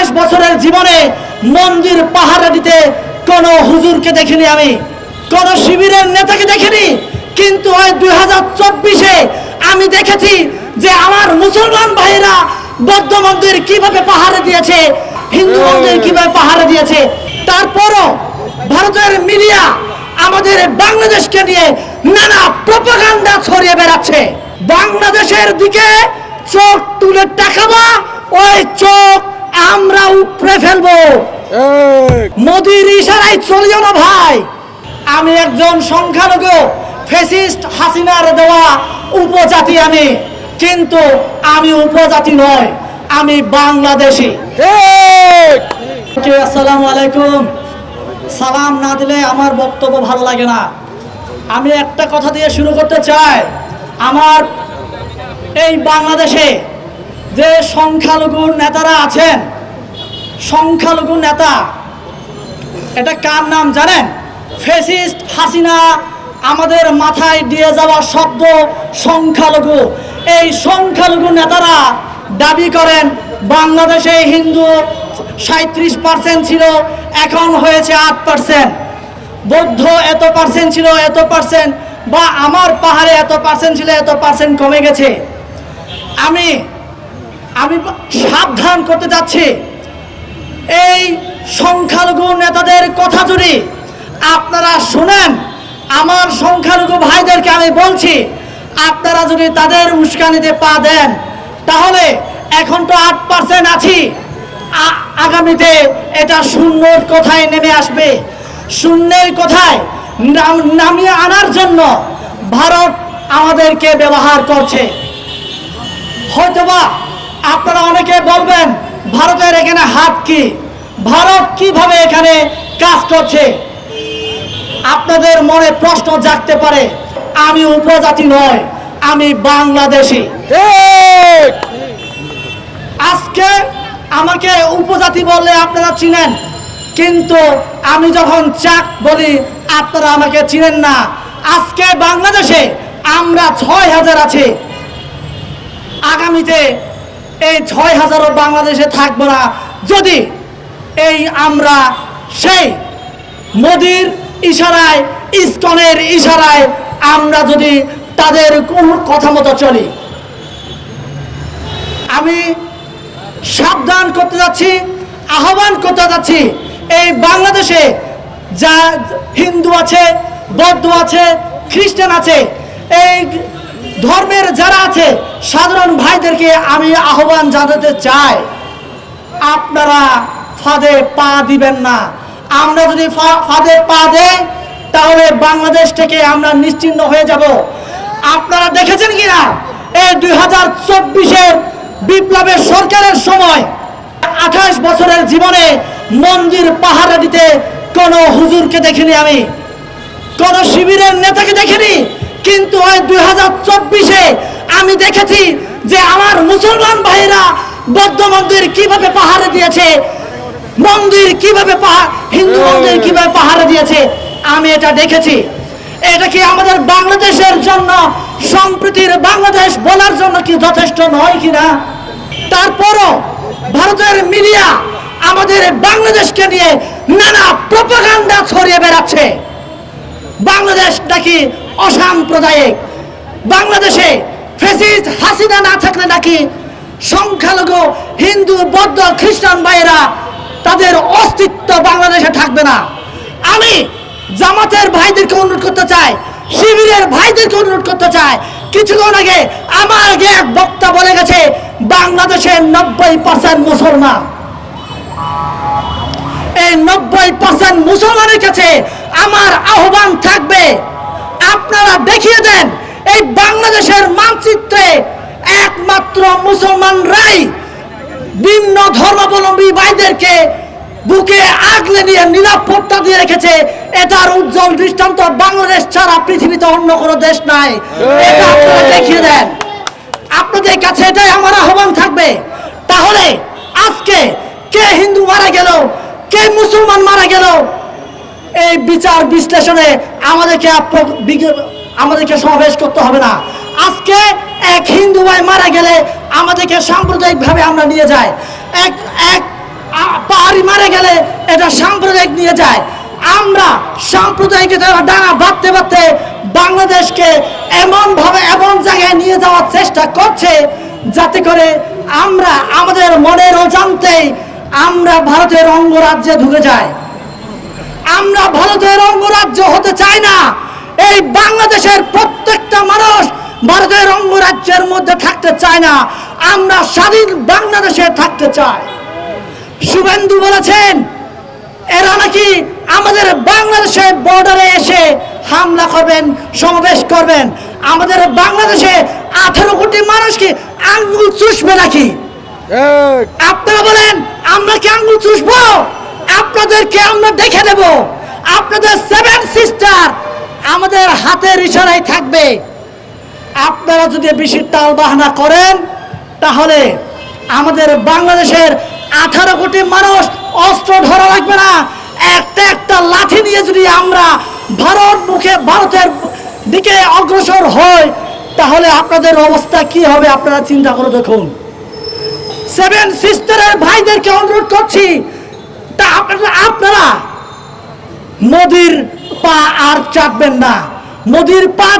আঠাশ বছরের জীবনে মন্দির পাহারা দিতে কোন হুজুরকে দেখিনি আমি। কোন শিবিরের নেতাকে দেখিনি। কিন্তু ওই দুই হাজার চব্বিশে আমি দেখেছি যে আমার মুসলমান ভাইরা বৌদ্ধ মন্দির কীভাবে পাহারা দিয়েছে হিন্দু মন্দির কীভাবে পাহারা দিয়েছে তারপরও ভারতের মিডিয়া আমাদের বাংলাদেশকে নিয়ে নানা প্রপাগান্ডা ছড়িয়ে বেড়াচ্ছে। বাংলাদেশের দিকে চোখ তুলে তাকাবা ওই চোখ আমরা উপড়ে ফেলব। মোদির ইশারায় চলে যাও না ভাই। আমি একজন সংখ্যালঘু ফেসিস্ট হাসিনার দেওয়া উপজাতি আমি। কিন্তু আমি উপজাতি নয় আমি বাংলাদেশি। আসসালামু আলাইকুম। সালাম না দিলে আমার বক্তব্য ভালো লাগে না। আমি একটা কথা দিয়ে শুরু করতে চাই। আমার এই বাংলাদেশে যে সংখ্যালঘু নেতারা আছেন, সংখ্যালঘু নেতা, এটা কার নাম জানেন? ফেসিস্ট হাসিনা আমাদের মাথায় দিয়ে যাওয়া শব্দ সংখ্যালঘু। এই সংখ্যালঘু নেতারা দাবি করেন, বাংলাদেশে হিন্দু সাঁত্রিশ পার্সেন্ট ছিল, এখন হয়েছে আট পার্সেন্ট। বৌদ্ধ এত পার্সেন্ট ছিল, এত পার্সেন্ট, বা আমার পাহাড়ে এত পার্সেন্ট ছিল, এত পার্সেন্ট কমে গেছে। আমি আমি সাবধান করতে যাচ্ছি। এই সংখ্যালঘু নেতাদের কথা যদি আপনারা শোনেন, আমার সংখ্যালঘু ভাইদেরকে আমি বলছি, আপনারা যদি তাদের উস্কানিতে পা দেন, তাহলে এখন তো আট পার্সেন্ট আছি। আগামীতে এটা শূন্যর কথায় নেমে আসবে? শূন্যের কথায় নাম- নামিয়ে আনার জন্য ভারত আমাদেরকে ব্যবহার করছে। হয়তোবা আপনারা অনেকে বলবেন ভারতের এখানে হাত কি? ভারত কীভাবে এখানে কাজ করছে? আপনাদের মনে প্রশ্ন জাগতে পারে আমি উপজাতি নয় আমি বাংলাদেশি। আজকে আমাকে উপজাতি বললে আপনারা চিনেন কিন্তু আমি যখন চাক বলি আপনারা আমাকে চিনেন না। আজকে বাংলাদেশে আমরা ছয় হাজার আছি। আগামীতে এই ছয় হাজারও বাংলাদেশে থাকব না। যদি এই আমরা সেই মোদির ইশারায়, ইস্কনের ইশারায় আমরা যদি তাদের কথা মতো চলি। আমি সাবধান করতে যাচ্ছি, আহ্বান করতে যাচ্ছি, এই বাংলাদেশে যা হিন্দু আছে, বৌদ্ধ আছে, খ্রিস্টান আছে, এই ধর্মের যারা আছে, সাধারণ ভাইদেরকে আমি আহ্বান জানাতে চাই। আপনারা ফাঁদে পা দিবেন না। আমরা যদি ফাঁদে পা দেই, তাহলে বাংলাদেশ থেকে আমরা নিশ্চিন্ন হয়ে যাব। আপনারা দেখেছেন কিনা? এই দুই হাজার চব্বিশের বিপ্লবের সরকারের সময় আঠাশ বছরের জীবনে মন্দির পাহারা দিতে কোনো হুজুরকে দেখিনি আমি। কোনো শিবিরের নেতাকে দেখিনি। কিন্তু ওই দুই হাজার চব্বিশে আমি দেখেছি যে আমার মুসলমান ভাইরা বৌদ্ধ মন্দির কীভাবে পাহাড়ে দিয়েছে, মন্দির কীভাবে হিন্দু মন্দির কীভাবে পাহাড়ে দিয়েছে, আমি এটা দেখেছি। এটা কি আমাদের বাংলাদেশের জন্য সম্প্রীতির বাংলাদেশ বলার জন্য কি যথেষ্ট নয় কিনা তারপরও ভারতের মিডিয়া আমাদের বাংলাদেশকে নিয়ে নানা প্রপাগান্ডা ছড়িয়ে বেড়াচ্ছে। বাংলাদেশ নাকি অসাম্প্রদায়িক। বাংলাদেশে ফেসিস্ট হাসিনা না থাকলে নাকি সংখ্যালঘু, হিন্দু, বৌদ্ধ, খ্রিস্টান ভাইয়েরা তাদের অস্তিত্ব বাংলাদেশে থাকবে না। আমি জামাতের ভাইদেরকে অনুরোধ করতে চাই, শিবিরের ভাইদেরকে অনুরোধ করতে চাই। কিছুক্ষণ আগে আমার এক বক্তা বলে গেছে বাংলাদেশের নব্বই পার্সেন্ট মুসলমান। এই নব্বই পার্সেন্ট মুসলমানের কাছে আমার আহ্বান থাকবে। আপনারা দেখিয়ে দেন, এই বাংলাদেশের মানচিত্রে একমাত্র মুসলমানরাই ভিন্ন ধর্মাবলম্বী ভাইদেরকে বুকে আগলে নিয়ে নিরাপত্তা দিয়ে রেখেছে। এটার উজ্জ্বল দৃষ্টান্ত বাংলাদেশ ছাড়া পৃথিবীতে অন্য কোনো দেশ নাই। এটা আপনারা দেখিয়ে দেন। আপনাদের কাছে এটাই আমার আহ্বান থাকবে। তাহলে আজকে কে হিন্দু মারা গেল, কে মুসলমান এই বিচার বিশ্লেষণে আমাদেরকে আমাদেরকে সমাবেশ করতে হবে না। আজকে এক হিন্দু ভাই মারা গেলে আমাদেরকে সাম্প্রদায়িক ভাবে আমরা নিয়ে যাই। এক এক পাহাড়ি মারা গেলে এটা সাম্প্রদায়িক নিয়ে যায় আমরা সাম্প্রদায়িক ডানা বাঁধতে বাঁধতে বাংলাদেশকে এমন ভাবে এমন জায়গায় নিয়ে যাওয়ার চেষ্টা করছে যাতে করে আমরা আমাদের মনের অজান্তেই আমরা ভারতের অঙ্গরাজ্যে ঢুকে যাই। আমরা ভারতের অঙ্গরাজ্য হতে চাই না। এই বাংলাদেশের প্রত্যেকটা মানুষ ভারতের অঙ্গরাজ্যের মধ্যে থাকতে চায় না। আমরা স্বাধীন বাংলাদেশে থাকতে চাই। শুভেন্দু বলেছেন এরা নাকি আমাদের বাংলাদেশের বর্ডারে এসে হামলা করবেন সমাবেশ করবেন। আমাদের বাংলাদেশে আঠারো কোটি মানুষ কি আঙ্গুল চুষবে নাকি? আপনারা বলেন আমরা কি আঙ্গুল চুষবো? দেখে দেব। আপনাদের সেভেন সিস্টার আমাদের হাতের ইশারায় থাকবে। আপনারা যদি বেশি টাল বাহানা করেন, তাহলে আমাদের বাংলাদেশের আঠারো কোটি মানুষ অস্ত্র ধরা লাগবে না। একটা একটা লাঠি নিয়ে যদি আমরা ভারত মুখে ভারতের দিকে অগ্রসর হই, তাহলে আপনাদের অবস্থা কি হবে আপনারা চিন্তা করে দেখুন। সেভেন সিস্টারের ভাইদেরকে অনুরোধ করছি, তা আপনারা আপনারা মোদির পা আর চাপবেন না। মোদির পা